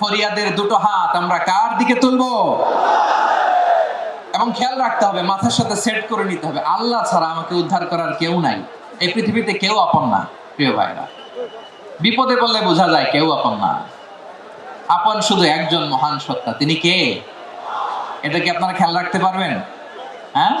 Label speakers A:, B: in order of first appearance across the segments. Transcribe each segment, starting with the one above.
A: ফরিয়াদের দুটো হাত আমরা কার দিকে তুলবো? এবং খেয়াল রাখতে হবে, মাথার সাথে সেট করে নিতে হবে। আল্লাহ ছাড়া আমাকে উদ্ধার করার কেউ নাই। এই পৃথিবীতে কেউ আপন না, প্রিয় ভাইরা। বিপদে বললে বোঝা যায় কেউ আপন না। আপন শুধু একজন মহান সত্তা, তিনি কে? এটা কি আপনারা খেয়াল রাখতে পারবেন? হ্যাঁ?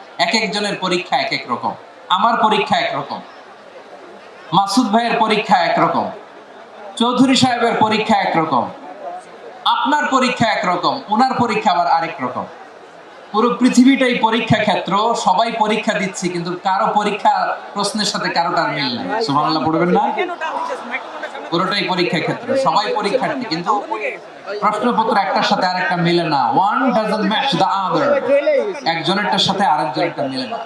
A: এক একজনের পরীক্ষা এক এক রকম। আমার পরীক্ষা একরকম মাসুদ ভাইয়ের পরীক্ষা একরকম চৌধুরী সাহেবের পরীক্ষা একরকম আপনার পরীক্ষা একরকম ওনার পরীক্ষা আবার আরেক রকম। পুরো পৃথিবীটাই পরীক্ষা ক্ষেত্র, সবাই পরীক্ষা দিচ্ছি, কিন্তু কারও পরীক্ষা প্রশ্নের সাথে কারও কারোটার মিল নাই। সুবহানাল্লাহ, পড়বেন না? পুরোটাই পরীক্ষা ক্ষেত্রে, সবাই পরীক্ষার্থী, কিন্তু প্রশ্নপত্র একটার সাথে আরেকটা মিলে না। One doesn't match the other একজনেরটার সাথে আরেকজনেরটা মিলে না।